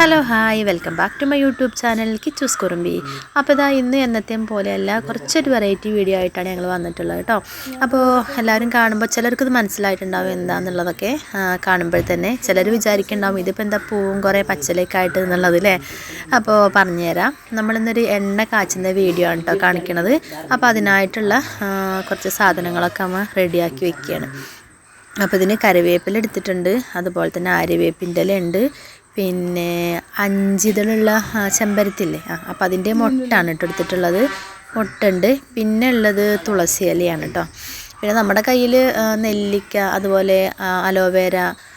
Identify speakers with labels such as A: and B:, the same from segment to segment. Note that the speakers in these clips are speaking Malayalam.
A: Hello hi. Welcome back to my YouTube channel Kichus Kurumbi. അപ്പോൾ ഇതാ ഇന്ന് എന്നത്തെയും പോലെയല്ല കുറച്ചൊരു വെറൈറ്റി വീഡിയോ ആയിട്ടാണ് ഞങ്ങൾ വന്നിട്ടുള്ളത് കേട്ടോ. അപ്പോൾ എല്ലാവരും കാണുമ്പോൾ ചിലർക്ക് ഇത് മനസ്സിലായിട്ടുണ്ടാവും എന്താണെന്നുള്ളതൊക്കെ കാണുമ്പോൾ തന്നെ. ചിലർ വിചാരിക്കുന്നുണ്ടാവും ഇതിപ്പോൾ എന്താ പൂവും കുറേ പച്ചലേക്കായിട്ട് എന്നുള്ളത് അല്ലേ? അപ്പോൾ പറഞ്ഞുതരാം നമ്മളിന്നൊരു എണ്ണ കാച്ചുന്ന വീഡിയോ ആണ് കേട്ടോ കാണിക്കണത്. അപ്പോൾ അതിനായിട്ടുള്ള കുറച്ച് സാധനങ്ങളൊക്കെ നമ്മൾ റെഡിയാക്കി വെക്കുകയാണ്. അപ്പോൾ ഇതിന് കറിവേപ്പില എടുത്തിട്ടുണ്ട്. അതുപോലെ തന്നെ ആര്യവേപ്പിന്റെ ഇല ഉണ്ട് പിന്നെ അഞ്ചിതളുള്ള ചെമ്പരത്തില്ലേ? ആ അപ്പം അതിന്റെ മുട്ടാണ് കേട്ടോ എടുത്തിട്ടുള്ളത്. മുട്ടുണ്ട്. പിന്നെ ഉള്ളത് തുളസി ഇലയാണ് കേട്ടോ പിന്നെ നമ്മുടെ കയ്യിൽ നെല്ലിക്ക അതുപോലെ അലോവേര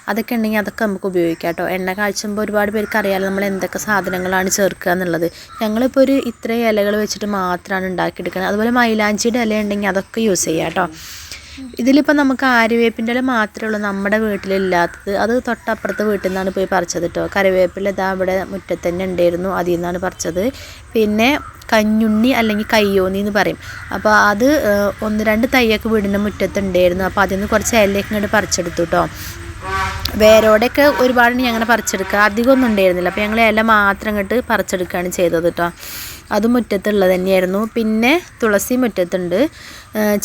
A: അതൊക്കെ ഉണ്ടെങ്കിൽ അതൊക്കെ നമുക്ക് ഉപയോഗിക്കാം കേട്ടോ എണ്ണ കാഴ്ചുമ്പോൾ ഒരുപാട് പേർക്ക് അറിയാലോ നമ്മൾ എന്തൊക്കെ സാധനങ്ങളാണ് ചേർക്കുക എന്നുള്ളത്. ഞങ്ങളിപ്പോൾ ഒരു ഇത്രയും ഇലകൾ വെച്ചിട്ട് മാത്രമാണ് ഉണ്ടാക്കിയെടുക്കുന്നത് അതുപോലെ മൈലാഞ്ചിയുടെ ഇല ഉണ്ടെങ്കിൽ അതൊക്കെ യൂസ് ചെയ്യാം കേട്ടോ ഇതിലിപ്പോൾ നമുക്ക് ആര്യവേപ്പിന്റെ ഇല മാത്രമേ ഉള്ളൂ നമ്മുടെ വീട്ടിലില്ലാത്തത്. അത് തൊട്ടപ്പുറത്തെ വീട്ടിൽ നിന്നാണ് പോയി പറിച്ചത് കേട്ടോ കറിവേപ്പില ഇതാ ഇവിടെ മുറ്റത്ത് തന്നെ ഉണ്ടായിരുന്നു അതിൽ നിന്നാണ് പറിച്ചത്. പിന്നെ കഞ്ഞുണ്ണി അല്ലെങ്കിൽ കയ്യോന്നി എന്ന് പറയും. അപ്പോൾ അത് ഒന്ന് രണ്ട് തയ്യൊക്കെ വീടിന്റെ മുറ്റത്തുണ്ടായിരുന്നു അപ്പോൾ അതിൽ നിന്ന് കുറച്ച് ഇലയൊക്കെ ഇങ്ങോട്ട് പറിച്ചെടുത്തു കേട്ടോ വേരോടെയൊക്കെ ഒരുപാട് ഞങ്ങനെ പറിച്ചെടുക്കുക. അധികമൊന്നും ഉണ്ടായിരുന്നില്ല. അപ്പോൾ ഞങ്ങൾ ഇല മാത്രം ഇങ്ങോട്ട് പറിച്ചെടുക്കുകയാണ് ചെയ്തത് കേട്ടോ അത് മുറ്റത്തുള്ളത് തന്നെയായിരുന്നു. പിന്നെ തുളസി മുറ്റത്തുണ്ട്.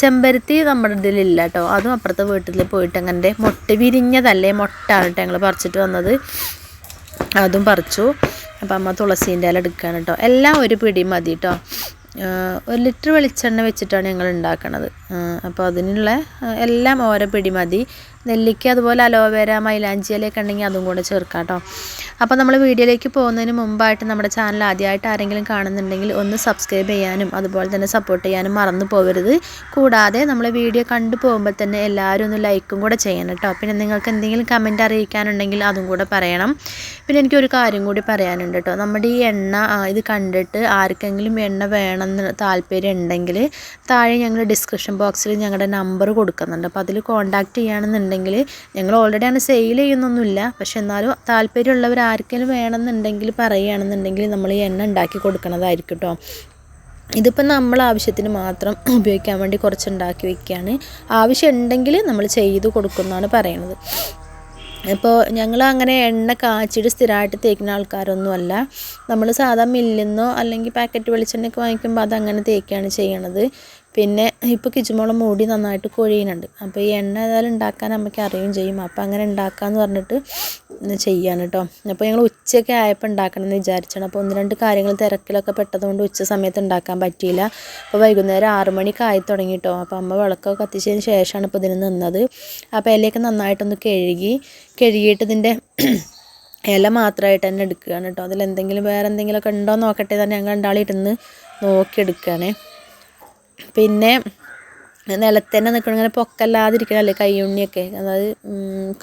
A: ചെമ്പരത്തി നമ്മുടെ ഇതിലില്ല കേട്ടോ അതും അപ്പുറത്തെ വീട്ടിൽ പോയിട്ട് അങ്ങനെ മുട്ട വിരിഞ്ഞതല്ലേ? മുട്ടാണ് കേട്ടോ ഞങ്ങൾ പറിച്ചിട്ട് വന്നത്. അതും പറിച്ചു. അപ്പം അമ്മ തുളസീന്റെ ഇല എടുക്കുകയാണ് കേട്ടോ എല്ലാം ഒരു പിടി മതി കേട്ടോ ഒരു ലിറ്റർ വെളിച്ചെണ്ണ വെച്ചിട്ടാണ് ഞങ്ങൾ ഉണ്ടാക്കണത്. അപ്പോൾ അതിനുള്ള എല്ലാം ഓരോ പിടി മതി. നെല്ലിക്ക അതുപോലെ അലോവേര മൈലാഞ്ചി ഇലയൊക്കെ ഉണ്ടെങ്കിൽ അതും കൂടെ ചേർക്കാം കേട്ടോ അപ്പോൾ നമ്മൾ വീഡിയോയിലേക്ക് പോകുന്നതിന് മുമ്പായിട്ട് നമ്മുടെ ചാനൽ ആദ്യമായിട്ട് ആരെങ്കിലും കാണുന്നുണ്ടെങ്കിൽ ഒന്ന് സബ്സ്ക്രൈബ് ചെയ്യാനും അതുപോലെ തന്നെ സപ്പോർട്ട് ചെയ്യാനും മറന്നു പോകരുത് കൂടാതെ നമ്മൾ വീഡിയോ കണ്ടു പോകുമ്പോൾ തന്നെ എല്ലാവരും ഒന്ന് ലൈക്കും കൂടെ ചെയ്യണം കേട്ടോ പിന്നെ നിങ്ങൾക്ക് എന്തെങ്കിലും കമന്റ് അറിയിക്കാനുണ്ടെങ്കിൽ അതും കൂടെ പറയണം. പിന്നെ എനിക്കൊരു കാര്യം കൂടി പറയാനുണ്ട് കേട്ടോ നമ്മുടെ ഈ എണ്ണ ഇത് കണ്ടിട്ട് ആർക്കെങ്കിലും എണ്ണ വേണമെന്ന് താല്പര്യം ഉണ്ടെങ്കിൽ താഴെ ഞങ്ങൾ ഡിസ്ക്രിപ്ഷൻ ബോക്സിൽ ഞങ്ങളുടെ നമ്പർ കൊടുക്കുന്നുണ്ട്. അപ്പോൾ അതിൽ കോൺടാക്ട് ചെയ്യുകയാണെന്നുണ്ടെങ്കിൽ ഞങ്ങൾ ഓൾറെഡി ആണ് സെയിൽ ചെയ്യുന്നൊന്നുമില്ല. പക്ഷെ എന്നാലും താല്പര്യമുള്ളവർ ആർക്കെങ്കിലും വേണമെന്നുണ്ടെങ്കിൽ പറയുകയാണെന്നുണ്ടെങ്കിൽ നമ്മൾ ഈ എണ്ണ ഉണ്ടാക്കി കൊടുക്കുന്നതായിരിക്കും കേട്ടോ ഇതിപ്പോൾ നമ്മൾ ആവശ്യത്തിന് മാത്രം ഉപയോഗിക്കാൻ വേണ്ടി കുറച്ച് ഉണ്ടാക്കി വയ്ക്കുകയാണ് ആവശ്യം ഉണ്ടെങ്കിൽ നമ്മൾ ചെയ്ത് കൊടുക്കുന്നതാണ് പറയുന്നത് ഇപ്പോൾ ഞങ്ങൾ അങ്ങനെ എണ്ണ കാച്ചിട്ട് സ്ഥിരമായിട്ട് തേക്കുന്ന ആൾക്കാരൊന്നുമല്ല. നമ്മൾ സാധാ മില്ലിൽ അല്ലെങ്കിൽ പാക്കറ്റ് വെളിച്ചെണ്ണയൊക്കെ വാങ്ങിക്കുമ്പോൾ അതങ്ങനെ തേക്കുകയാണ് ചെയ്യണത്. പിന്നെ ഇപ്പോൾ കിച്ചുമുളക് മൂടി നന്നായിട്ട് കൊഴിയുന്നുണ്ട് അപ്പോൾ ഈ എണ്ണ ഏതായാലും ഉണ്ടാക്കാൻ അമ്മയ്ക്ക് അറിയുകയും ചെയ്യും. അപ്പോൾ അങ്ങനെ ഉണ്ടാക്കാമെന്ന് പറഞ്ഞിട്ട് ചെയ്യാണ് കേട്ടോ അപ്പോൾ ഞങ്ങൾ ഉച്ചയൊക്കെ ആയപ്പോൾ ഉണ്ടാക്കണം എന്ന് വിചാരിച്ചാണ്. അപ്പോൾ ഒന്ന് രണ്ട് കാര്യങ്ങൾ തിരക്കിലൊക്കെ പെട്ടതുകൊണ്ട് ഉച്ച സമയത്ത് ഉണ്ടാക്കാൻ പറ്റിയില്ല. അപ്പോൾ വൈകുന്നേരം ആറ് മണിക്ക് ആയി തുടങ്ങി കേട്ടോ അപ്പോൾ അമ്മ വിളക്കൊക്കെ കത്തിച്ചതിന് ശേഷമാണ് ഇപ്പോൾ ഇതിന് നിന്നത്. അപ്പോൾ ഇലയൊക്കെ നന്നായിട്ടൊന്ന് കഴുകി കഴുകിയിട്ട് ഇതിന്റെ ഇല മാത്രമായിട്ട് തന്നെ എടുക്കുകയാണ് കേട്ടോ അതിലെന്തെങ്കിലും വേറെ എന്തെങ്കിലുമൊക്കെ ഉണ്ടോ നോക്കട്ടെ തന്നെ ഞങ്ങൾ രണ്ടാളിരുന്ന് നോക്കിയെടുക്കുകയാണേ പിന്നെ നിലത്ത് തന്നെ നിൽക്കണം ഇങ്ങനെ പൊക്കല്ലാതിരിക്കണല്ലേ കയ്യുണ്ണിയൊക്കെ. അതായത്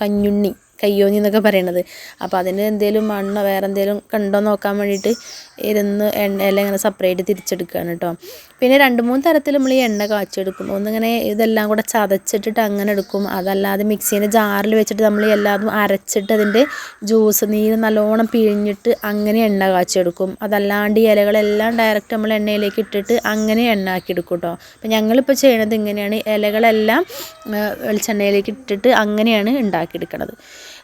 A: കഞ്ഞുണ്ണി കയ്യോന്നി എന്നൊക്കെ പറയണത്. അപ്പോൾ അതിന് എന്തെങ്കിലും മണ്ണോ വേറെ എന്തെങ്കിലും കണ്ടോ നോക്കാൻ വേണ്ടിയിട്ട് ഇരുന്ന് എണ്ണയെല്ലാം ഇങ്ങനെ സെപ്പറേറ്റ് തിരിച്ചെടുക്കുകയാണ് കേട്ടോ പിന്നെ രണ്ട് മൂന്ന് തരത്തിൽ നമ്മൾ ഈ എണ്ണ കാച്ചെടുക്കും ഒന്നിങ്ങനെ ഇതെല്ലാം കൂടെ ചതച്ചിട്ടിട്ട് അങ്ങനെ എടുക്കും. അതല്ലാതെ മിക്സീന്റെ ജാറിൽ വെച്ചിട്ട് നമ്മൾ എല്ലാതും അരച്ചിട്ട് അതിന്റെ ജ്യൂസ് നീര് നല്ലോണം പിഴിഞ്ഞിട്ട് അങ്ങനെ എണ്ണ കാച്ചെടുക്കും അതല്ലാണ്ട് ഈ ഇലകളെല്ലാം ഡയറക്റ്റ് നമ്മൾ എണ്ണയിലേക്ക് ഇട്ടിട്ട് അങ്ങനെ എണ്ണ ആക്കി എടുക്കും കേട്ടോ അപ്പം ഞങ്ങളിപ്പോൾ ചെയ്യണത് ഇങ്ങനെയാണ്. ഇലകളെല്ലാം വെളിച്ചെണ്ണയിലേക്ക് ഇട്ടിട്ട് അങ്ങനെയാണ് ഉണ്ടാക്കിയെടുക്കണത്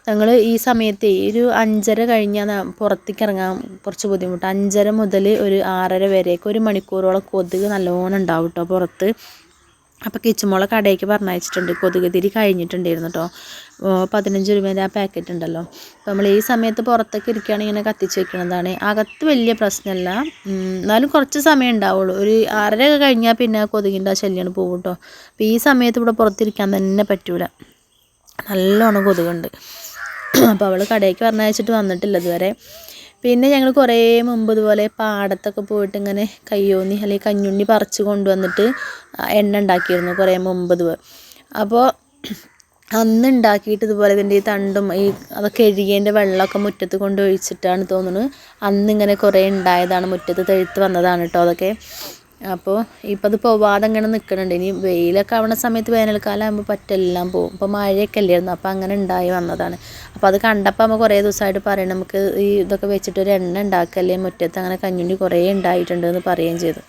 A: ഞങ്ങൾ ഈ സമയത്ത് ഒരു അഞ്ചര കഴിഞ്ഞാൽ പുറത്തേക്ക് ഇറങ്ങാൻ കുറച്ച് ബുദ്ധിമുട്ട്. അഞ്ചര മുതൽ ഒരു ആറര വരെയൊക്കെ ഒരു മണിക്കൂറോളം കൊതുക് നല്ലോണം ഉണ്ടാവും കേട്ടോ പുറത്ത്. അപ്പോൾ കിച്ചുമോളെ കടയിലേക്ക് പറഞ്ഞയച്ചിട്ടുണ്ട്. കൊതുക് തിരി കഴിഞ്ഞിട്ടുണ്ടായിരുന്നു കേട്ടോ പതിനഞ്ച് രൂപേന്റെ ആ പാക്കറ്റ് ഉണ്ടല്ലോ. അപ്പോൾ നമ്മൾ ഈ സമയത്ത് പുറത്തൊക്കെ ഇരിക്കുകയാണെങ്കിൽ ഇങ്ങനെ കത്തിച്ച് വെക്കുന്നതാണ് അകത്ത് വലിയ പ്രശ്നമല്ല എന്നാലും കുറച്ച് സമയം ഉണ്ടാവുള്ളൂ. ഒരു ആറര കഴിഞ്ഞാൽ പിന്നെ ആ കൊതുകിന്റെ ആ ശല്യമാണ് പോകും കേട്ടോ അപ്പോൾ ഈ സമയത്ത് ഇവിടെ പുറത്തിരിക്കാൻ തന്നെ പറ്റൂല. നല്ലോണം കൊതുകുണ്ട്. അപ്പോൾ അവൾ കടയിലേക്ക് പറഞ്ഞയച്ചിട്ട് വന്നിട്ടില്ല ഇതുവരെ. പിന്നെ ഞങ്ങൾ കുറേ മുമ്പ് ഇതുപോലെ പാടത്തൊക്കെ പോയിട്ട് ഇങ്ങനെ കയ്യോന്നി അല്ലെങ്കിൽ കഞ്ഞുണ്ണി പറിച്ച് കൊണ്ടുവന്നിട്ട് എണ്ണ ഉണ്ടാക്കിയിരുന്നു കുറേ മുമ്പ് ഇതുപോലെ അപ്പോൾ അന്ന് ഉണ്ടാക്കിയിട്ട് ഇതുപോലെ ഇതിന്റെ ഈ തണ്ടും ഈ അതൊക്കെ എഴുകിയതിന്റെ വെള്ളമൊക്കെ മുറ്റത്ത് കൊണ്ട് ഒഴിച്ചിട്ടാണ് തോന്നുന്നത് അന്ന് ഇങ്ങനെ കുറേ ഉണ്ടായതാണ് മുറ്റത്ത് തെഴുത്ത് വന്നതാണ് കേട്ടോ അതൊക്കെ. അപ്പോൾ ഇപ്പം അത് പോവാതെ ഇങ്ങനെ നിൽക്കുന്നുണ്ട് ഇനി വെയിലൊക്കെ ആവുന്ന സമയത്ത് വേനൽക്കാലം ആകുമ്പോൾ പറ്റെല്ലാം പോകും ഇപ്പോൾ മഴയൊക്കെ അല്ലായിരുന്നു അപ്പോൾ അങ്ങനെ ഉണ്ടായി വന്നതാണ്. അപ്പോൾ അത് കണ്ടപ്പോൾ നമ്മൾ കുറേ ദിവസമായിട്ട് പറയണം നമുക്ക് ഈ ഇതൊക്കെ വെച്ചിട്ട് ഒരു എണ്ണ ഉണ്ടാക്കല്ലേ മുറ്റത്ത് അങ്ങനെ കഞ്ഞുണ്ടി കുറേ ഉണ്ടായിട്ടുണ്ട് എന്ന് പറയുകയും ചെയ്തു.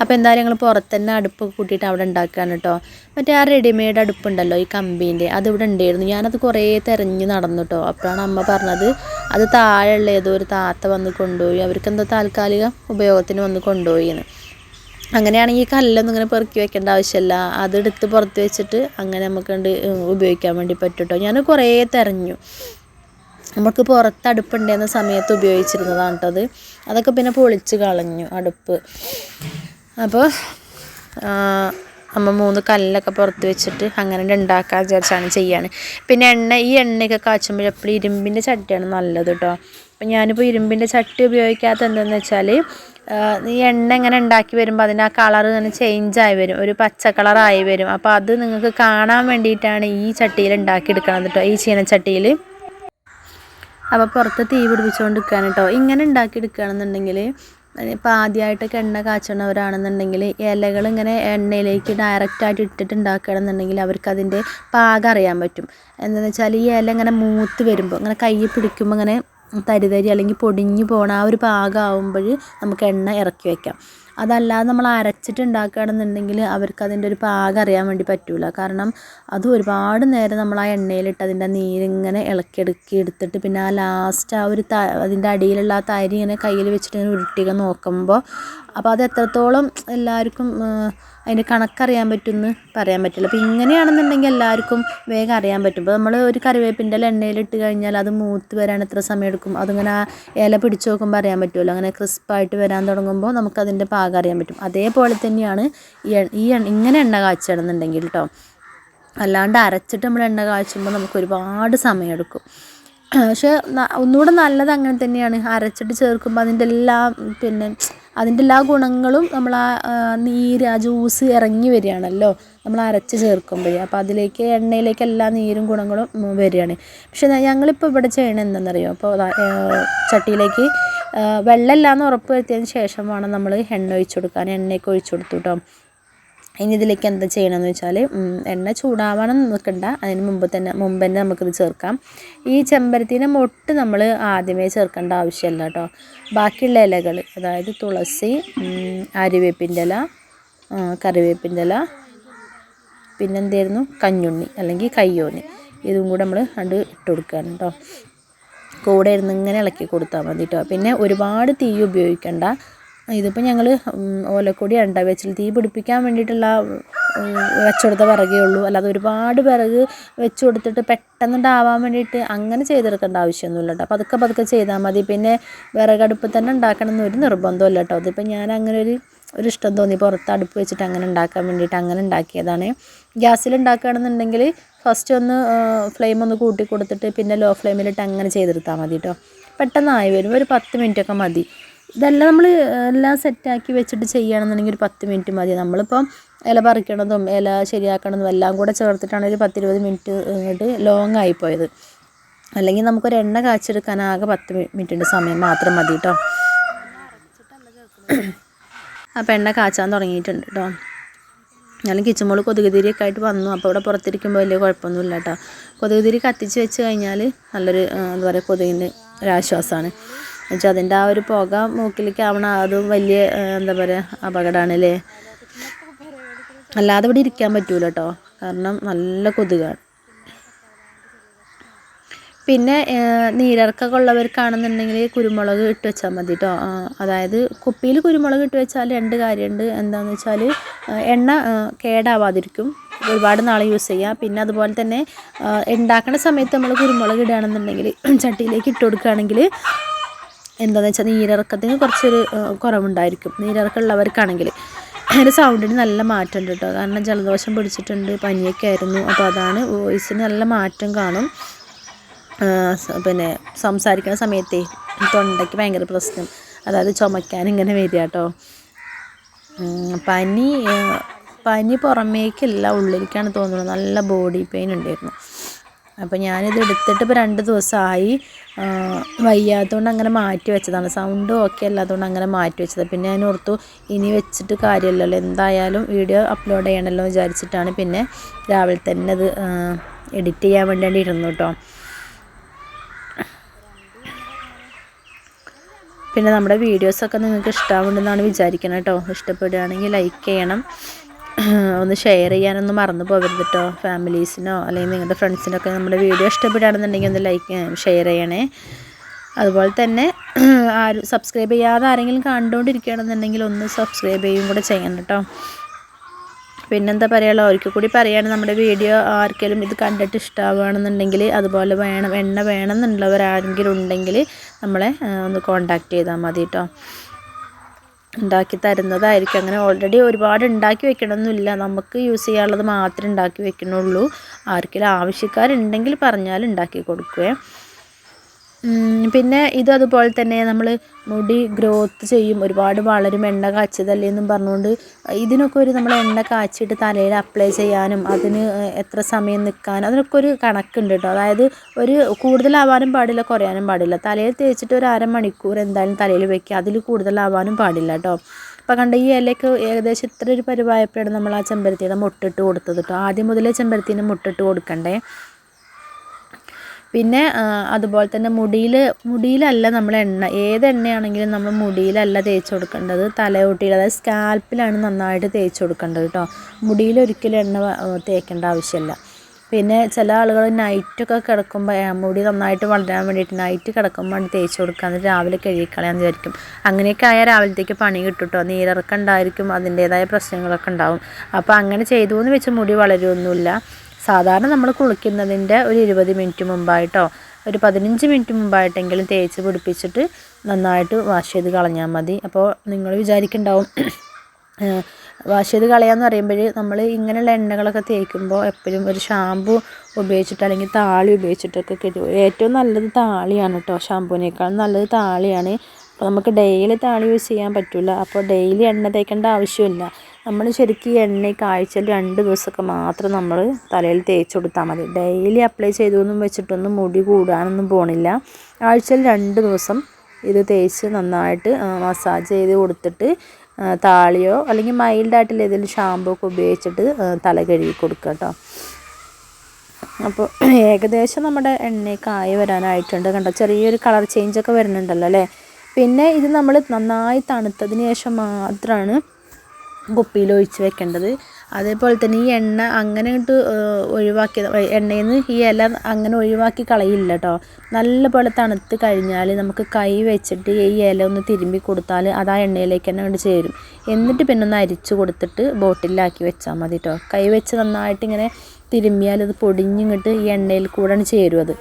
A: അപ്പോൾ എന്തായാലും ഞങ്ങൾ പുറത്ത് തന്നെ അടുപ്പ് കൂട്ടിയിട്ട് അവിടെ ഉണ്ടാക്കുകയാണ് കേട്ടോ മറ്റേ ആ റെഡിമെയ്ഡ് അടുപ്പുണ്ടല്ലോ ഈ കമ്പീന്റെ അതിവിടെ ഉണ്ടായിരുന്നു ഞാനത് കുറേ തിരഞ്ഞ് നടന്നു കേട്ടോ അപ്പോഴാണ് അമ്മ പറഞ്ഞത് അത് താഴെയുള്ള ഏതോ ഒരു താത്ത വന്ന് കൊണ്ടുപോയി അവർക്കെന്തോ താൽക്കാലിക ഉപയോഗത്തിന് വന്ന് കൊണ്ടുപോയിന്ന്. അങ്ങനെയാണെങ്കിൽ കല്ലൊന്നും ഇങ്ങനെ പെറുക്കി വെക്കേണ്ട ആവശ്യമില്ല. അതെടുത്ത് പുറത്ത് വെച്ചിട്ട് അങ്ങനെ നമുക്ക് കണ്ട് ഉപയോഗിക്കാൻ വേണ്ടി പറ്റും കേട്ടോ ഞാൻ കുറേ തിരഞ്ഞു. നമുക്ക് പുറത്ത് അടുപ്പുണ്ടായിരുന്ന സമയത്ത് ഉപയോഗിച്ചിരുന്നതാണ് കേട്ടോ അത്. അതൊക്കെ പിന്നെ പൊളിച്ച് കളഞ്ഞു അടുപ്പ്. അപ്പോൾ അമ്മ മൂന്ന് കല്ലൊക്കെ പുറത്ത് വെച്ചിട്ട് അങ്ങനെ ഉണ്ടാക്കാൻ വിചാരിച്ചാണ് ചെയ്യാണ്. പിന്നെ എണ്ണ ഈ എണ്ണയൊക്കെ കാച്ചുമ്പോൾ എപ്പോഴും ഇരുമ്പിന്റെ ചട്ടിയാണ് നല്ലത് കേട്ടോ അപ്പം ഞാനിപ്പോൾ ഇരുമ്പിന്റെ ചട്ടി ഉപയോഗിക്കാത്ത എന്തെന്ന് വെച്ചാൽ ഈ എണ്ണ ഇങ്ങനെ ഉണ്ടാക്കി വരുമ്പോൾ അതിന്റെ ആ കളർ ഇങ്ങനെ ചേഞ്ച് ആയി വരും. ഒരു പച്ച കളറായി വരും. അപ്പോൾ അത് നിങ്ങൾക്ക് കാണാൻ വേണ്ടിയിട്ടാണ് ഈ ചട്ടിയിൽ ഉണ്ടാക്കിയെടുക്കണത് കേട്ടോ ഈ ചീനച്ചട്ടിയിൽ അപ്പോൾ പുറത്ത് തീ പിടിപ്പിച്ചുകൊണ്ട് നിൽക്കുകയാണ് കേട്ടോ ഇങ്ങനെ ഉണ്ടാക്കിയെടുക്കുകയാണെന്നുണ്ടെങ്കിൽ ഇപ്പോൾ ആദ്യമായിട്ടൊക്കെ എണ്ണ കാച്ചണവരാണെന്നുണ്ടെങ്കിൽ ഇലകൾ ഇങ്ങനെ എണ്ണയിലേക്ക് ഡയറക്റ്റായിട്ട് ഇട്ടിട്ട് ഉണ്ടാക്കുകയാണെന്നുണ്ടെങ്കിൽ അവർക്ക് അതിന്റെ പാകം അറിയാൻ പറ്റും. എന്താണെന്ന് വെച്ചാൽ ഈ ഇല ഇങ്ങനെ മൂത്ത് വരുമ്പോൾ ഇങ്ങനെ കയ്യിൽ പിടിക്കുമ്പോൾ ഇങ്ങനെ തരി തരി അല്ലെങ്കിൽ പൊടിഞ്ഞു പോകണ ആ ഒരു പാകമാകുമ്പോൾ നമുക്ക് എണ്ണ ഇറക്കി വയ്ക്കാം അതല്ലാതെ നമ്മൾ അരച്ചിട്ട് ഉണ്ടാക്കുകയാണെന്നുണ്ടെങ്കിൽ അവർക്ക് അതിന്റെ ഒരു പാകം അറിയാൻ വേണ്ടി പറ്റില്ല കാരണം അത് ഒരുപാട് നേരം നമ്മൾ ആ എണ്ണയിലിട്ട് അതിന്റെ നീരിങ്ങനെ ഇളക്കിയെടുക്കി എടുത്തിട്ട് പിന്നെ ആ ലാസ്റ്റ് ആ ഒരു ത അതിന്റെ അടിയിലുള്ള ആ തരി ഇങ്ങനെ കയ്യിൽ വെച്ചിട്ട് ഇങ്ങനെ ഉരുട്ടിയൊക്കെ നോക്കുമ്പോൾ അപ്പോൾ അത് എത്രത്തോളം എല്ലാവർക്കും അതിന്റെ കണക്കറിയാൻ പറ്റുമെന്ന് പറയാൻ പറ്റില്ല. അപ്പോൾ ഇങ്ങനെയാണെന്നുണ്ടെങ്കിൽ എല്ലാവർക്കും വേഗം അറിയാൻ പറ്റും. ഇപ്പോൾ നമ്മൾ ഒരു കറിവേപ്പിന്റെ എണ്ണയിലിട്ട് കഴിഞ്ഞാൽ അത് മൂത്ത് വരാൻ എത്ര സമയം എടുക്കും അതിങ്ങനെ ഇല പിടിച്ച് നോക്കുമ്പോൾ അറിയാൻ പറ്റുമല്ലോ. അങ്ങനെ ക്രിസ്പായിട്ട് വരാൻ തുടങ്ങുമ്പോൾ നമുക്കതിന്റെ പാകം അറിയാൻ പറ്റും. അതേപോലെ തന്നെയാണ് ഈ ഈ ഇങ്ങനെ എണ്ണ കാച്ചണമെന്നുണ്ടെങ്കിൽ കേട്ടോ അല്ലാണ്ട് അരച്ചിട്ട് നമ്മൾ എണ്ണ കാച്ചുമ്പോൾ നമുക്ക് ഒരുപാട് സമയമെടുക്കും. പക്ഷേ ഒന്നുകൂടെ നല്ലത് അങ്ങനെ തന്നെയാണ്. അരച്ചിട്ട് ചേർക്കുമ്പോൾ അതിന്റെ എല്ലാ പിന്നെ അതിന്റെ എല്ലാ ഗുണങ്ങളും നമ്മൾ ആ നീര് ആ ജ്യൂസ് ഇറങ്ങി വരികയാണല്ലോ. നമ്മൾ അരച്ച് ചേർക്കുമ്പോഴേ. അപ്പോൾ അതിലേക്ക് എണ്ണയിലേക്ക് എല്ലാ നീരും ഗുണങ്ങളും വരികയാണ്. പക്ഷേ ഞങ്ങളിപ്പോൾ ഇവിടെ ചെയ്യണത് എന്താണെന്നറിയോ? അപ്പോൾ ചട്ടിയിലേക്ക് വെള്ളമില്ലാന്ന് ഉറപ്പ് വരുത്തിയതിന് ശേഷം വേണം നമ്മൾ എണ്ണ ഒഴിച്ചു കൊടുക്കാൻ എണ്ണയൊക്കെ ഒഴിച്ചു കൊടുത്തു കേട്ടോ ഇനി ഇതിലേക്ക് എന്താ ചെയ്യണമെന്ന് വെച്ചാൽ എണ്ണ ചൂടാവണം നിൽക്കണ്ട അതിന് മുമ്പ് തന്നെ മുമ്പ് തന്നെ നമുക്കിത് ചേർക്കാം. ഈ ചെമ്പരത്തിന്റെ മൊട്ട് നമ്മൾ ആദ്യമേ ചേർക്കേണ്ട ആവശ്യമില്ല കേട്ടോ. ബാക്കിയുള്ള ഇലകൾ അതായത് തുളസി അരുവേപ്പിന്റെ ഇല കറിവേപ്പിന്റെ ഇല പിന്നെന്തായിരുന്നു? കഞ്ഞുണ്ണി അല്ലെങ്കിൽ കയ്യോന്നി. ഇതും കൂടെ നമ്മൾ കണ്ട് ഇട്ട് കൊടുക്കുകയാണ് കേട്ടോ. കൂടെ ഇരുന്ന് ഇങ്ങനെ ഇളക്കി കൊടുത്താൽ മതി കേട്ടോ. പിന്നെ ഒരുപാട് തീ ഉപയോഗിക്കേണ്ട. ഇതിപ്പോൾ ഞങ്ങൾ ഓലക്കൊടി അണ്ട വെച്ചിൽ തീ പിടിപ്പിക്കാൻ വേണ്ടിയിട്ടുള്ള വെച്ചുകൊടുത്ത വിറകേ ഉള്ളൂ. അല്ലാതെ ഒരുപാട് വിറക് വെച്ച് കൊടുത്തിട്ട് പെട്ടെന്നുണ്ടാവാൻ വേണ്ടിയിട്ട് അങ്ങനെ ചെയ്തെടുക്കേണ്ട ആവശ്യമൊന്നുമില്ല കേട്ടോ പതുക്കെ പതുക്കെ ചെയ്താൽ മതി. പിന്നെ വിറകടുപ്പ് തന്നെ ഉണ്ടാക്കണം എന്നൊരു നിർബന്ധമില്ല കേട്ടോ അതിപ്പോൾ ഞാൻ അങ്ങനെ ഒരു ഒരു ഇഷ്ടം തോന്നി. പുറത്ത് അടുപ്പ് വെച്ചിട്ട് അങ്ങനെ ഉണ്ടാക്കാൻ വേണ്ടിയിട്ട് അങ്ങനെ ഉണ്ടാക്കിയതാണ്. ഗ്യാസിൽ ഉണ്ടാക്കുകയാണെന്നുണ്ടെങ്കിൽ ഫസ്റ്റ് ഒന്ന് ഫ്ലെയിം ഒന്ന് കൂട്ടി കൊടുത്തിട്ട് പിന്നെ ലോ ഫ്ലെയിമിലിട്ട് അങ്ങനെ ചെയ്തെടുത്താൽ മതി കേട്ടോ പെട്ടെന്നായി വരും. ഒരു പത്ത് മിനിറ്റൊക്കെ മതി. ഇതെല്ലാം നമ്മൾ എല്ലാം സെറ്റാക്കി വെച്ചിട്ട് ചെയ്യുകയാണെന്നുണ്ടെങ്കിൽ ഒരു പത്ത് മിനിറ്റ് മതി. നമ്മളിപ്പം ഇല പറിക്കണതും ഇല ശരിയാക്കണതും എല്ലാം കൂടെ ചേർത്തിട്ടാണ് ഒരു പത്തിരുപത് മിനിറ്റ് ഇങ്ങോട്ട് ലോങ് ആയിപ്പോയത് അല്ലെങ്കിൽ നമുക്കൊരു എണ്ണ കാച്ചെടുക്കാൻ ആകെ പത്ത് മിനിറ്റിന്റെ സമയം മാത്രം മതി കേട്ടോ അപ്പോൾ എണ്ണ കാച്ചാൻ തുടങ്ങിയിട്ടുണ്ട് കേട്ടോ ഞാൻ കിച്ചുമോൾ കൊതുകുതിരിയൊക്കെ ആയിട്ട് വന്നു. അപ്പോൾ ഇവിടെ പുറത്തിരിക്കുമ്പോൾ വലിയ കുഴപ്പമൊന്നുമില്ല കേട്ടോ കൊതുകുതിരി കത്തിച്ച് വെച്ച് കഴിഞ്ഞാൽ നല്ലൊരു എന്താ പറയുക കൊതുകിന്റെ ഒരാശ്വാസമാണ് എന്നുവെച്ചാൽ അതിന്റെ ആ ഒരു പുക മൂക്കിലേക്ക് ആവണ അതും വലിയ എന്താ പറയുക അപകടമാണ് അല്ലേ അല്ലാതെ ഇവിടെ ഇരിക്കാൻ പറ്റൂല കേട്ടോ കാരണം നല്ല കൊതുകാണ്. പിന്നെ നീരിറക്കൊക്കെ ഉള്ളവർക്കാണെന്നുണ്ടെങ്കിൽ കുരുമുളക് ഇട്ട് വെച്ചാൽ മതി കേട്ടോ അതായത് കുപ്പിയിൽ കുരുമുളക് ഇട്ട് വെച്ചാൽ രണ്ട് കാര്യമുണ്ട്. എന്താണെന്ന് വെച്ചാൽ എണ്ണ കേടാവാതിരിക്കും. ഒരുപാട് നാൾ യൂസ് ചെയ്യാം. പിന്നെ അതുപോലെ തന്നെ ഉണ്ടാക്കുന്ന സമയത്ത് നമ്മൾ കുരുമുളക് ഇടുകയാണെന്നുണ്ടെങ്കിൽ ചട്ടിയിലേക്ക് ഇട്ട് കൊടുക്കുകയാണെങ്കിൽ എന്താണെന്ന് വെച്ചാൽ നീരിറക്കത്തിന് കുറച്ചൊരു കുറവുണ്ടായിരിക്കും. നീരിറക്കമുള്ളവർക്കാണെങ്കിൽ അതിന്റെ സൗണ്ടിന് നല്ല മാറ്റമുണ്ട് കേട്ടോ കാരണം ജലദോഷം പിടിച്ചിട്ടുണ്ട് പനിയൊക്കെ ആയിരുന്നു. അപ്പോൾ അതാണ് വോയിസിന് നല്ല മാറ്റം കാണും. പിന്നെ സംസാരിക്കുന്ന സമയത്തെ തൊണ്ടയ്ക്ക് ഭയങ്കര പ്രശ്നം. അതായത് ചുമക്കാൻ ഇങ്ങനെ വരിക കേട്ടോ പനി പനി പുറമേക്കല്ല ഉള്ളിലേക്കാണ് തോന്നുന്നത്. നല്ല ബോഡി പെയിൻ ഉണ്ടായിരുന്നു. അപ്പോൾ ഞാനിത് എടുത്തിട്ട് ഇപ്പോൾ രണ്ട് ദിവസമായി വയ്യാത്തതുകൊണ്ട് അങ്ങനെ മാറ്റി വെച്ചതാണ്. സൗണ്ട് ഓക്കെ അല്ലാത്തതുകൊണ്ട് അങ്ങനെ മാറ്റി വെച്ചത് പിന്നെ ഞാൻ ഓർത്തു ഇനി വെച്ചിട്ട് കാര്യമില്ലല്ലോ. എന്തായാലും വീഡിയോ അപ്ലോഡ് ചെയ്യണമല്ലോ വിചാരിച്ചിട്ടാണ് പിന്നെ രാവിലെ തന്നെ അത് എഡിറ്റ് ചെയ്യാൻ വേണ്ടി ഇരുന്നു കേട്ടോ. പിന്നെ നമ്മുടെ വീഡിയോസൊക്കെ നിങ്ങൾക്ക് ഇഷ്ടമാവുണ്ടെന്നാണ് വിചാരിക്കുന്നത് കേട്ടോ. ഇഷ്ടപ്പെടുകയാണെങ്കിൽ ലൈക്ക് ചെയ്യണം. ഒന്ന് ഷെയർ ചെയ്യാനൊന്നും മറന്നു പോകരുത് കേട്ടോ ഫാമിലീസിനോ അല്ലെങ്കിൽ നിങ്ങളുടെ ഫ്രണ്ട്സിനൊക്കെ നമ്മുടെ വീഡിയോ ഇഷ്ടപ്പെടുകയാണെന്നുണ്ടെങ്കിൽ ഒന്ന് ലൈക്ക് ഷെയർ ചെയ്യണേ. അതുപോലെ തന്നെ ആരും സബ്സ്ക്രൈബ് ചെയ്യാതെ ആരെങ്കിലും കണ്ടുകൊണ്ടിരിക്കുകയാണെന്നുണ്ടെങ്കിൽ ഒന്ന് സബ്സ്ക്രൈബ് ചെയ്യും കൂടെ ചെയ്യണം കേട്ടോ പിന്നെന്താ പറയുക ഒരിക്കൽ കൂടി പറയുകയാണ് നമ്മുടെ വീഡിയോ ആർക്കെങ്കിലും ഇത് കണ്ടിട്ട് ഇഷ്ടമാവുകയാണെന്നുണ്ടെങ്കിൽ അതുപോലെ വേണം എണ്ണ വേണമെന്നുള്ളവരാരെങ്കിലും ഉണ്ടെങ്കിൽ നമ്മളെ ഒന്ന് കോണ്ടാക്ട് ചെയ്താൽ മതി കേട്ടോ ഉണ്ടാക്കി തരുന്നതായിരിക്കും. അങ്ങനെ ഓൾറെഡി ഒരുപാട് ഉണ്ടാക്കി വെക്കണമെന്നില്ല നമുക്ക് യൂസ് ചെയ്യാനുള്ളത് മാത്രമേ ഉണ്ടാക്കി വെക്കണുള്ളൂ. ആർക്കെങ്കിലും ആവശ്യക്കാരുണ്ടെങ്കിൽ പറഞ്ഞാൽ ഉണ്ടാക്കി കൊടുക്കുകയും പിന്നെ ഇതും അതുപോലെ തന്നെ നമ്മൾ മുടി ഗ്രോത്ത് ചെയ്യും ഒരുപാട് വളരും എണ്ണ കാച്ചിയതല്ലേ എന്നും പറഞ്ഞുകൊണ്ട് ഇതിനൊക്കെ ഒരു നമ്മൾ എണ്ണ കാച്ചിട്ട് തലയിൽ അപ്ലൈ ചെയ്യാനും അതിന് എത്ര സമയം നിൽക്കാനും അതിനൊക്കെ ഒരു കണക്കുണ്ട് കേട്ടോ അതായത് ഒരു കൂടുതലാവാനും പാടില്ല കുറയാനും പാടില്ല. തലയിൽ തേച്ചിട്ട് ഒരു അരമണിക്കൂർ എന്തായാലും തലയിൽ വെക്കുക അതിൽ കൂടുതലാവാനും പാടില്ല കേട്ടോ അപ്പോൾ കണ്ട ഈ ഇലയ്ക്ക് ഏകദേശം ഇത്ര ഒരു പരിവായപ്പോഴാണ് നമ്മൾ ആ ചെമ്പരത്തിയുടെ മുട്ടിട്ട് കൊടുത്തത് കേട്ടോ ആദ്യം മുതലേ ചെമ്പരത്തിന്റെ മുട്ടിട്ട് കൊടുക്കണ്ടേ. പിന്നെ അതുപോലെ തന്നെ മുടിയിൽ മുടിയിലല്ല നമ്മൾ എണ്ണ. ഏത് എണ്ണയാണെങ്കിലും നമ്മൾ മുടിയിലല്ല തേച്ച് കൊടുക്കേണ്ടത്. തലയോട്ടിയിൽ അതായത് സ്കാൽപ്പിലാണ് നന്നായിട്ട് തേച്ച് കൊടുക്കേണ്ടത് കേട്ടോ മുടിയിൽ ഒരിക്കലും എണ്ണ തേക്കേണ്ട ആവശ്യമില്ല പിന്നെ ചില ആളുകൾ നൈറ്റൊക്കെ കിടക്കുമ്പോൾ മുടി നന്നായിട്ട് വളരാൻ വേണ്ടിയിട്ട് നൈറ്റ് കിടക്കുമ്പോൾ തേച്ച് കൊടുക്കുക എന്നിട്ട് രാവിലെ കഴുകിക്കളയാന്ന് വിചാരിക്കും. അങ്ങനെയൊക്കെ ആയാൽ രാവിലത്തേക്ക് പണി കേട്ടോ നീരിറക്കം ഉണ്ടായിരിക്കും അതിന്റേതായ പ്രശ്നങ്ങളൊക്കെ ഉണ്ടാവും. അപ്പോൾ അങ്ങനെ ചെയ്തു എന്ന് വെച്ച് മുടി വളരുമൊന്നുമില്ല സാധാരണ നമ്മൾ കുളിക്കുന്നതിന്റെ ഒരു ഇരുപത് മിനിറ്റ് മുമ്പായിട്ടോ ഒരു പതിനഞ്ച് മിനിറ്റ് മുമ്പായിട്ടെങ്കിലും തേച്ച് പിടിപ്പിച്ചിട്ട് നന്നായിട്ട് വാഷ് ചെയ്ത് കളഞ്ഞാൽ മതി. അപ്പോൾ നിങ്ങൾ വിചാരിക്കുന്നുണ്ടാവും വാഷ് ചെയ്ത് കളയാന്ന് പറയുമ്പോൾ നമ്മൾ ഇങ്ങനെയുള്ള എണ്ണകളൊക്കെ തേക്കുമ്പോൾ എപ്പോഴും ഒരു ഷാമ്പു ഉപയോഗിച്ചിട്ട് അല്ലെങ്കിൽ താളി ഉപയോഗിച്ചിട്ടൊക്കെ കിട്ടും ഏറ്റവും നല്ലത് താളിയാണ് കേട്ടോ ഷാമ്പുവിനേക്കാളും നല്ലത് താളിയാണ്. അപ്പോൾ നമുക്ക് ഡെയിലി താളി യൂസ് ചെയ്യാൻ പറ്റില്ല. അപ്പോൾ ഡെയിലി എണ്ണ തേക്കേണ്ട ആവശ്യമില്ല. നമ്മൾ ശരിക്കും ഈ എണ്ണ ആഴ്ചയിൽ രണ്ട് ദിവസമൊക്കെ മാത്രം നമ്മൾ തലയിൽ തേച്ച് കൊടുത്താൽ മതി. ഡെയിലി അപ്ലൈ ചെയ്തൊന്നും വെച്ചിട്ടൊന്നും മുടി കൂടാനൊന്നും പോണില്ല. ആഴ്ചയിൽ രണ്ട് ദിവസം ഇത് തേച്ച് നന്നായിട്ട് മസാജ് ചെയ്ത് കൊടുത്തിട്ട് താളിയോ അല്ലെങ്കിൽ മൈൽഡായിട്ടുള്ള ഏതെങ്കിലും ഷാമ്പൂ ഒക്കെ ഉപയോഗിച്ചിട്ട് തല കഴുകി കൊടുക്കുക കേട്ടോ. അപ്പോൾ ഏകദേശം നമ്മുടെ എണ്ണയൊക്കെ ആയി വരാനായിട്ടുണ്ട് കണ്ടോ. ചെറിയൊരു കളർ ചേഞ്ചൊക്കെ വരുന്നുണ്ടല്ലോ അല്ലേ? പിന്നെ ഇത് നമ്മൾ നന്നായി തണുത്തതിന് ശേഷം മാത്രമാണ് കുപ്പിയിൽ ഒഴിച്ച് വെക്കേണ്ടത്. അതേപോലെ തന്നെ ഈ എണ്ണ അങ്ങനെ ഇട്ട് ഒഴിവാക്കി എണ്ണയിൽ നിന്ന് ഈ ഇല അങ്ങനെ ഒഴിവാക്കി കളയില്ല കേട്ടോ നല്ലപോലെ തണുത്ത് കഴിഞ്ഞാൽ നമുക്ക് കൈ വെച്ചിട്ട് ഈ ഇല ഒന്ന് തിരുമ്പി കൊടുത്താൽ അത് ആ എണ്ണയിലേക്ക് തന്നെ കൊണ്ട് ചേരും. എന്നിട്ട് പിന്നെ ഒന്ന് അരിച്ച് കൊടുത്തിട്ട് ബോട്ടിലാക്കി വെച്ചാൽ മതി കേട്ടോ കൈ വെച്ച് നന്നായിട്ട് ഇങ്ങനെ തിരുമ്മിയാൽ അത് പൊടിഞ്ഞിങ്ങോട്ട് ഈ എണ്ണയിൽ കൂടെ ചേരും അത്.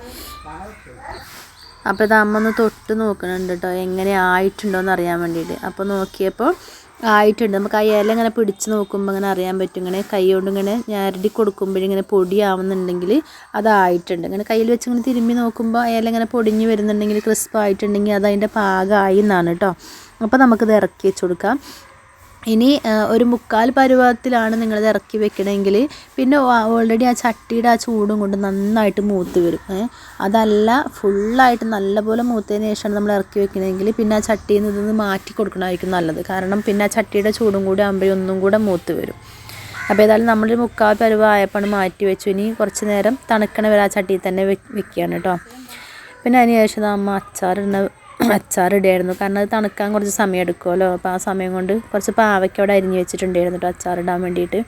A: അപ്പോൾ ഇത് അമ്മ ഒന്ന് തൊട്ട് നോക്കണുണ്ട് കേട്ടോ എങ്ങനെ ആയിട്ടുണ്ടോ എന്ന് അറിയാൻ വേണ്ടിയിട്ട്. അപ്പോൾ നോക്കിയപ്പോൾ ആയിട്ടുണ്ട്. നമുക്ക് ആ ഇല ഇങ്ങനെ പിടിച്ച് നോക്കുമ്പോൾ ഇങ്ങനെ അറിയാൻ പറ്റും. ഇങ്ങനെ കൈ കൊണ്ട് ഇങ്ങനെ ഞരടി കൊടുക്കുമ്പോഴിങ്ങനെ പൊടിയാവുന്നുണ്ടെങ്കിൽ അതായിട്ടുണ്ട്. ഇങ്ങനെ കയ്യിൽ വെച്ച് ഇങ്ങനെ തിരുമ്പി നോക്കുമ്പോൾ ഇല ഇങ്ങനെ പൊടിഞ്ഞ് വരുന്നുണ്ടെങ്കിൽ ക്രിസ്പ് ആയിട്ടുണ്ടെങ്കിൽ അത് അതിന്റെ പാകമായി എന്നാണ് കേട്ടോ അപ്പോൾ നമുക്കിത് ഇറക്കി വെച്ച് കൊടുക്കാം. ഇനി ഒരു മുക്കാൽ പരുവത്തിലാണ് നിങ്ങളിത് ഇറക്കി വെക്കണമെങ്കിൽ പിന്നെ ഓൾറെഡി ആ ചട്ടിയുടെ ആ ചൂടും കൊണ്ട് നന്നായിട്ട് മൂത്ത് വരും. അതല്ല ഫുള്ളായിട്ട് നല്ലപോലെ മൂത്തതിന് ശേഷമാണ് നമ്മൾ ഇറക്കി വെക്കണമെങ്കിൽ പിന്നെ ആ ചട്ടിയിൽ നിന്ന് ഇതൊന്ന് മാറ്റി കൊടുക്കണമായിരിക്കും നല്ലത്. കാരണം പിന്നെ ആ ചട്ടിയുടെ ചൂടും കൂടി ആകുമ്പോൾ ഒന്നും കൂടെ മൂത്ത് വരും. അപ്പോൾ ഏതായാലും നമ്മളൊരു മുക്കാൽ പരുവ ആയപ്പോൾ മാറ്റി വെച്ചു. ഇനി കുറച്ച് നേരം തണുക്കണ വരെ ആ ചട്ടിയിൽ തന്നെ വെക്കുകയാണ് കേട്ടോ. പിന്നെ അതിന് ശേഷം നമ്മൾ അച്ചാറിടുന്ന അച്ചാർ ഇടുമായിരുന്നു കാരണം അത് തണുക്കാൻ കുറച്ച് സമയം എടുക്കുമല്ലോ. അപ്പോൾ ആ സമയം കൊണ്ട് കുറച്ച് പാവയ്ക്ക അവിടെ അരിഞ്ഞ് വെച്ചിട്ടുണ്ടായിരുന്നു കേട്ടോ അച്ചാറിടാൻ വേണ്ടിയിട്ട്.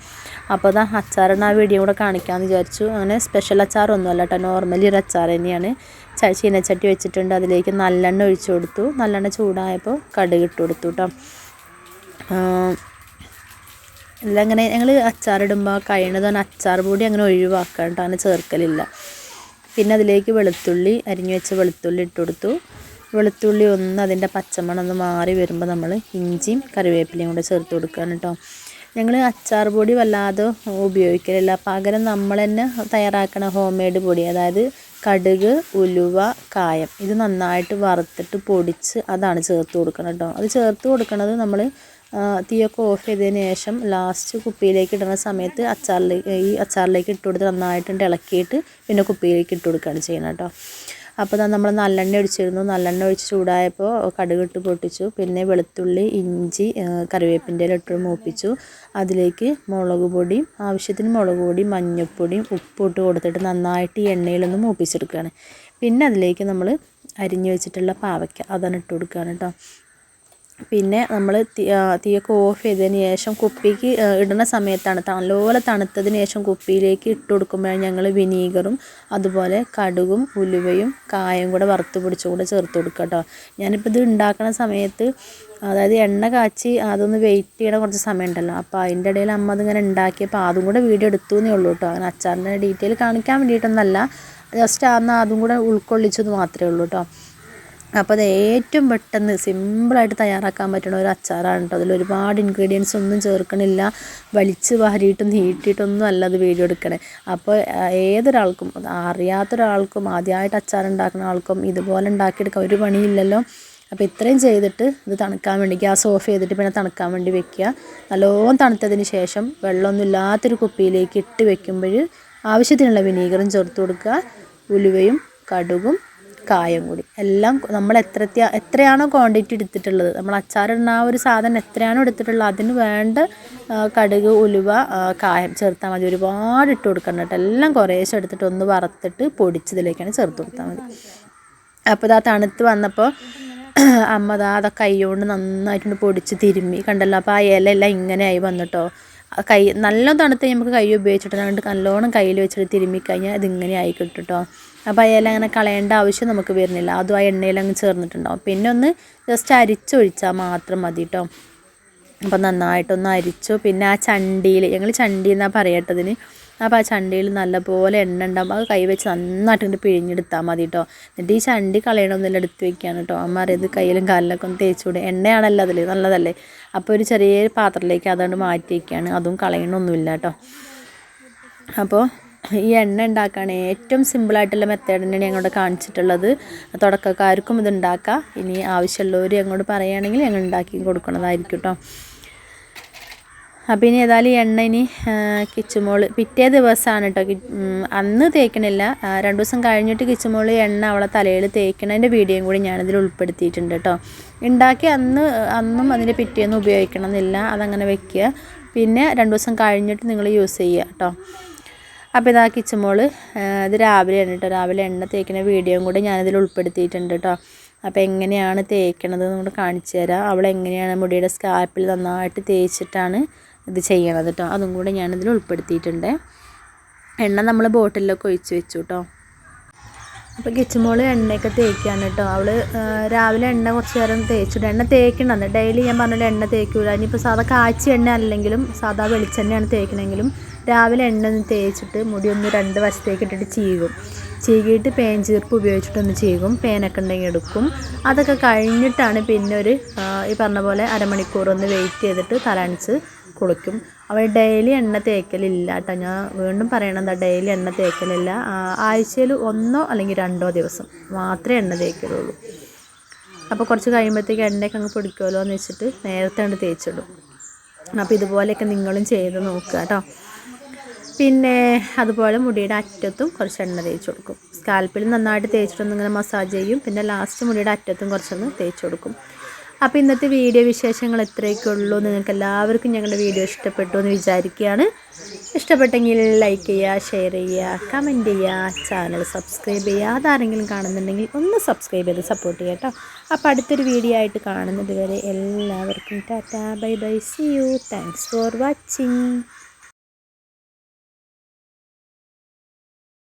A: അപ്പോൾ അതാ അച്ചാറിടുന്ന ആ വീഡിയോ കൂടെ കാണിക്കാമെന്ന് വിചാരിച്ചു. അങ്ങനെ സ്പെഷ്യൽ അച്ചാറൊന്നുമല്ല കേട്ടോ. നോർമലി ഒരു അച്ചാർ തന്നെയാണ്. ചീനച്ചട്ടി വെച്ചിട്ടുണ്ട്. അതിലേക്ക് നല്ലെണ്ണ ഒഴിച്ചു കൊടുത്തു. നല്ലെണ്ണ ചൂടായപ്പോൾ കടുക് ഇട്ട് കൊടുത്തു കേട്ടോ. എല്ലാം അങ്ങനെ ഞങ്ങൾ അച്ചാറിടുമ്പോൾ തന്നെ അച്ചാർ പൊടി അങ്ങനെ ഒഴിവാക്കാം കേട്ടോ. അങ്ങനെ ചേർക്കലില്ല. പിന്നെ അതിലേക്ക് വെളുത്തുള്ളി അരിഞ്ഞു വെച്ച വെളുത്തുള്ളി ഇട്ട് കൊടുത്തു. വെളുത്തുള്ളി ഒന്ന് അതിന്റെ പച്ചമണം ഒന്ന് മാറി വരുമ്പോൾ നമ്മൾ ഇഞ്ചിയും കറിവേപ്പിലയും കൂടെ ചേർത്ത് കൊടുക്കുകയാണ് കേട്ടോ. ഞങ്ങൾ അച്ചാർ പൊടി വല്ലാതെ ഉപയോഗിക്കലില്ല. പകരം നമ്മൾ തന്നെ തയ്യാറാക്കണ ഹോം മെയ്ഡ് പൊടി അതായത് കടുക് ഉലുവ കായം ഇത് നന്നായിട്ട് വറുത്തിട്ട് പൊടിച്ച് അതാണ് ചേർത്ത് കൊടുക്കണം കേട്ടോ. അത് ചേർത്ത് കൊടുക്കുന്നത് നമ്മൾ തീയൊക്കെ ഓഫ് ചെയ്തതിന് ശേഷം ലാസ്റ്റ് കുപ്പിയിലേക്ക് ഇടുന്ന സമയത്ത് അച്ചാറിലേക്ക് ഈ അച്ചാറിലേക്ക് ഇട്ട് കൊടുത്ത് നന്നായിട്ട് ഇളക്കിയിട്ട് പിന്നെ കുപ്പിയിലേക്ക് ഇട്ട് കൊടുക്കുകയാണ് ചെയ്യുന്നത് കേട്ടോ. അപ്പോൾ നമ്മൾ നല്ലെണ്ണ ഒഴിച്ചിരുന്നു. നല്ലെണ്ണ ഒഴിച്ച് ചൂടായപ്പോൾ കടുകിട്ട് പൊട്ടിച്ചു. പിന്നെ വെളുത്തുള്ളി ഇഞ്ചി കറിവേപ്പിന്റെ ഇട്ട് മൂപ്പിച്ചു. അതിലേക്ക് മുളക് പൊടിയും ആവശ്യത്തിന് മുളക് പൊടിയും മഞ്ഞൾപ്പൊടിയും ഉപ്പിട്ട് കൊടുത്തിട്ട് നന്നായിട്ട് എണ്ണയിലൊന്ന് മൂപ്പിച്ചെടുക്കുകയാണ്. പിന്നെ അതിലേക്ക് നമ്മൾ അരിഞ്ഞു വെച്ചിട്ടുള്ള പാവയ്ക്ക. അതാണ് ഇട്ട് കൊടുക്കുകയാണ് കേട്ടോ. പിന്നെ നമ്മൾ തീയൊക്കെ ഓഫ് ചെയ്തതിന് ശേഷം കുപ്പിക്ക് ഇടുന്ന സമയത്താണ് നല്ലപോലെ തണുത്തതിന് ശേഷം കുപ്പിയിലേക്ക് ഇട്ട് കൊടുക്കുമ്പോഴാണ് ഞങ്ങൾ വിനീഗറും അതുപോലെ കടുകും ഉലുവയും കായും കൂടെ വറുത്ത് പിടിച്ചും കൂടെ ചേർത്ത് കൊടുക്കുക കേട്ടോ ഞാനിപ്പോൾ ഇത് ഉണ്ടാക്കുന്ന സമയത്ത് അതായത് എണ്ണ കാച്ചി അതൊന്ന് വെയിറ്റ് ചെയ്യണ കുറച്ച് സമയം ഉണ്ടല്ലോ അപ്പോൾ അതിന്റെ ഇടയിൽ അമ്മ അതിങ്ങനെ ഉണ്ടാക്കിയപ്പോൾ അതും കൂടെ വീഡിയോ എടുത്തു എന്നേ ഉള്ളൂ കേട്ടോ അങ്ങനെ അച്ചാറിന്റെ ഡീറ്റെയിൽ കാണിക്കാൻ വേണ്ടിയിട്ടൊന്നല്ല ജസ്റ്റ് അന്ന് അതും കൂടെ ഉൾക്കൊള്ളിച്ചത് മാത്രമേ ഉള്ളൂ കേട്ടോ അപ്പോൾ അത് ഏറ്റവും പെട്ടെന്ന് സിമ്പിളായിട്ട് തയ്യാറാക്കാൻ പറ്റുന്ന ഒരു അച്ചാറാണ് കേട്ടോ അതിൽ ഒരുപാട് ഇൻഗ്രീഡിയൻസ് ഒന്നും ചേർക്കണില്ല. വലിച്ച് വാരിയിട്ടും നീട്ടിയിട്ടൊന്നും അല്ല അത് വീഡിയോ എടുക്കണേ. അപ്പോൾ ഏതൊരാൾക്കും അറിയാത്തൊരാൾക്കും ആദ്യമായിട്ട് അച്ചാർ ഉണ്ടാക്കുന്ന ആൾക്കും ഇതുപോലെ ഉണ്ടാക്കിയെടുക്കാൻ ഒരു പണിയില്ലല്ലോ. അപ്പോൾ ഇത്രയും ചെയ്തിട്ട് ഇത് തണുക്കാൻ വേണ്ടി ഗ്യാസ് ഓഫ് ചെയ്തിട്ട് പിന്നെ തണുക്കാൻ വേണ്ടി വെക്കുക. നല്ലോണം തണുത്തതിന് ശേഷം വെള്ളമൊന്നും ഇല്ലാത്തൊരു കുപ്പിയിലേക്ക് ഇട്ട് വെക്കുമ്പോൾ ആവശ്യത്തിനുള്ള വിനീഗറും ചേർത്ത് കൊടുക്കുക. ഉലുവയും കടുകും കായം കൂടി. എല്ലാം നമ്മൾ എത്ര എത്രയാണോ ക്വാണ്ടിറ്റി എടുത്തിട്ടുള്ളത്. നമ്മൾ അച്ചാറിടുന്ന ആ ഒരു സാധനം എത്രയാണോ എടുത്തിട്ടുള്ളത് അതിന് വേണ്ട കടുക് ഉലുവ കായം ചേർത്താൽ മതി. ഒരുപാട് ഇട്ട് കൊടുക്കണം കേട്ടോ. എല്ലാം കുറേശ്ശെ എടുത്തിട്ട് ഒന്ന് വറുത്തിട്ട് പൊടിച്ചതിലേക്കാണ് ചേർത്ത് കൊടുത്താൽ മതി. അപ്പോൾ ഇതാ തണുത്ത് വന്നപ്പോൾ അമ്മ ദാ അതൊക്കെ കൈകൊണ്ട് നന്നായിട്ടുണ്ട് പൊടിച്ച് തിരുമ്മി. കണ്ടല്ലോ അപ്പോൾ ആ ഇലയെല്ലാം ഇങ്ങനെ ആയി വന്നിട്ടോ കൈ നല്ല തണുത്ത് നമുക്ക് കൈ ഉപയോഗിച്ചിട്ട് അതുകൊണ്ട് നല്ലോണം കയ്യിൽ വെച്ചിട്ട് തിരുമ്മിക്കഴിഞ്ഞാൽ ഇതിങ്ങനെ ആയി കേട്ടോ അപ്പോൾ ആ അങ്ങനെ കളയേണ്ട ആവശ്യം നമുക്ക് വരുന്നില്ല. അതും ആ എണ്ണയിൽ അങ്ങ് ചേർന്നിട്ടുണ്ടാവും. പിന്നെ ഒന്ന് ജസ്റ്റ് അരിച്ചൊഴിച്ചാൽ മാത്രം മതി കേട്ടോ അപ്പോൾ നന്നായിട്ടൊന്ന് അരിച്ചു. പിന്നെ ആ ചണ്ടിയിൽ ഞങ്ങൾ ചണ്ടി എന്നാണ് പറയട്ടതിന് അപ്പോൾ ആ ചണ്ടിയിൽ നല്ലപോലെ എണ്ണ ഉണ്ടാകുമ്പോൾ അത് കൈ വെച്ച് നന്നായിട്ട് ഇങ്ങോട്ട് പിഴിഞ്ഞെടുത്താൽ മതി കേട്ടോ എന്നിട്ട് ഈ ചണ്ടി കളയണമെന്നില്ല എടുത്ത് വെക്കുകയാണ് കേട്ടോ അമ്മ അറിയത് കയ്യിലും കാലിലൊക്കെ ഒന്ന് തേച്ച് വിടും. എണ്ണയാണല്ലോ അതിൽ നല്ലതല്ലേ? അപ്പോൾ ഒരു ചെറിയ പാത്രത്തിലേക്ക് അതുകൊണ്ട് മാറ്റി വയ്ക്കുകയാണ് അതും കളയണമൊന്നുമില്ല കേട്ടോ അപ്പോൾ ഈ എണ്ണ ഉണ്ടാക്കാൻ ഏറ്റവും സിമ്പിളായിട്ടുള്ള മെത്തേഡ് തന്നെയാണ് ഞങ്ങളോട് കാണിച്ചിട്ടുള്ളത്. തുടക്കക്കാർക്കും ഇത് ഉണ്ടാക്കാം. ഇനി ആവശ്യമുള്ളവർ ഞങ്ങളോട് പറയുകയാണെങ്കിൽ ഞങ്ങൾ ഉണ്ടാക്കി കൊടുക്കുന്നതായിരിക്കും കേട്ടോ അപ്പം ഇനി ഏതായാലും എണ്ണ ഇനി കിച്ചുമോൾ പിറ്റേ ദിവസമാണ് കേട്ടോ അന്ന് തേക്കണില്ല. രണ്ട് ദിവസം കഴിഞ്ഞിട്ട് കിച്ചുമോൾ എണ്ണ അവളെ തലയിൽ തേക്കണതിന്റെ വീഡിയോയും കൂടി ഞാനിതിൽ ഉൾപ്പെടുത്തിയിട്ടുണ്ട് കേട്ടോ ഉണ്ടാക്കി അന്ന് അന്നും അതിന്റെ പിറ്റേന്ന് ഉപയോഗിക്കണം എന്നില്ല അതങ്ങനെ വെക്കുക. പിന്നെ രണ്ട് ദിവസം കഴിഞ്ഞിട്ട് നിങ്ങൾ യൂസ് ചെയ്യുക കേട്ടോ അപ്പോൾ ഇതാ കിച്ചുമോൾ ഇത് രാവിലെയാണ് കേട്ടോ രാവിലെ എണ്ണ തേക്കുന്ന വീഡിയോയും കൂടി ഞാനിതിൽ ഉൾപ്പെടുത്തിയിട്ടുണ്ട് കേട്ടോ അപ്പോൾ എങ്ങനെയാണ് തേക്കണത് എന്ന് കാണിച്ചു തരാം. അവൾ എങ്ങനെയാണ് മുടിയുടെ സ്കാൽപ്പിൽ നന്നായിട്ട് തേച്ചിട്ടാണ് ഇത് ചെയ്യണത് കേട്ടോ അതും കൂടെ ഞാനിതിൽ ഉൾപ്പെടുത്തിയിട്ടുണ്ട്. എണ്ണ നമ്മൾ ബോട്ടിലൊക്കെ ഒഴിച്ച് വെച്ചു കേട്ടോ അപ്പോൾ കിച്ചുമോൾ എണ്ണയൊക്കെ തേക്കുകയാണ് കേട്ടോ അവൾ രാവിലെ എണ്ണ കുറച്ച് നേരം തേച്ചിട്ട് എണ്ണ തേക്കണമെന്ന് ഡെയിലി ഞാൻ പറഞ്ഞിട്ട് എണ്ണ തേക്കൂല. ഇനിയിപ്പോൾ സാധാ കാച്ചി എണ്ണ അല്ലെങ്കിലും സാധാ വെളിച്ചെണ്ണയാണ് തേക്കണമെങ്കിലും രാവിലെ എണ്ണ ഒന്ന് തേച്ചിട്ട് മുടി ഒന്ന് രണ്ട് വശത്തേക്ക് ഇട്ടിട്ട് ചീകും. ചീകിയിട്ട് പേൻ ചീർപ്പ് ഉപയോഗിച്ചിട്ടൊന്ന് ചീകും. പേനൊക്കെ ഉണ്ടെങ്കിൽ എടുക്കും. അതൊക്കെ കഴിഞ്ഞിട്ടാണ് പിന്നെ ഒരു ഈ പറഞ്ഞ പോലെ അരമണിക്കൂർ ഒന്ന് വെയിറ്റ് ചെയ്തിട്ട് തലണിച്ച് കുളിക്കും. അവൾ ഡെയിലി എണ്ണ തേക്കലില്ല കേട്ടോ. ഞാൻ വീണ്ടും പറയണത് ഡെയിലി എണ്ണ തേക്കലില്ല. ആഴ്ചയിൽ ഒന്നോ അല്ലെങ്കിൽ രണ്ടോ ദിവസം മാത്രമേ എണ്ണ തേക്കലുള്ളൂ. അപ്പോൾ കുറച്ച് കഴിയുമ്പോഴത്തേക്ക് എണ്ണയൊക്കെ അങ്ങ് പിടിക്കുമല്ലോ എന്ന് വെച്ചിട്ട് നേരത്തെ അങ്ങ് തേച്ചിടും. അപ്പോൾ ഇതുപോലെയൊക്കെ നിങ്ങളും ചെയ്ത് നോക്കുക കേട്ടോ. പിന്നെ അതുപോലെ മുടിയുടെ അറ്റത്തും കുറച്ച് എണ്ണ തേച്ച് കൊടുക്കും. സ്കാൽപ്പിൽ നന്നായിട്ട് തേച്ചിട്ടൊന്ന് ഇങ്ങനെ മസാജ് ചെയ്യും. പിന്നെ ലാസ്റ്റ് മുടിയുടെ അറ്റത്തും കുറച്ചൊന്ന് തേച്ച് കൊടുക്കും. അപ്പോൾ ഇന്നത്തെ വീഡിയോ വിശേഷങ്ങൾ എത്രയൊക്കെ ഉള്ളൂ നിങ്ങൾക്ക് എല്ലാവർക്കും ഞങ്ങളുടെ വീഡിയോ ഇഷ്ടപ്പെട്ടു എന്ന് വിചാരിക്കുകയാണ്. ഇഷ്ടപ്പെട്ടെങ്കിൽ ലൈക്ക് ചെയ്യുക ഷെയർ ചെയ്യുക കമന്റ് ചെയ്യുക ചാനൽ സബ്സ്ക്രൈബ് ചെയ്യുക. അതാരെങ്കിലും കാണുന്നുണ്ടെങ്കിൽ ഒന്ന് സബ്സ്ക്രൈബ് ചെയ്ത് സപ്പോർട്ട് ചെയ്യുക കേട്ടോ. അപ്പോൾ അടുത്തൊരു വീഡിയോ ആയിട്ട് കാണുന്നത് വരെ എല്ലാവർക്കും tata. Bye bye see you thanks for watching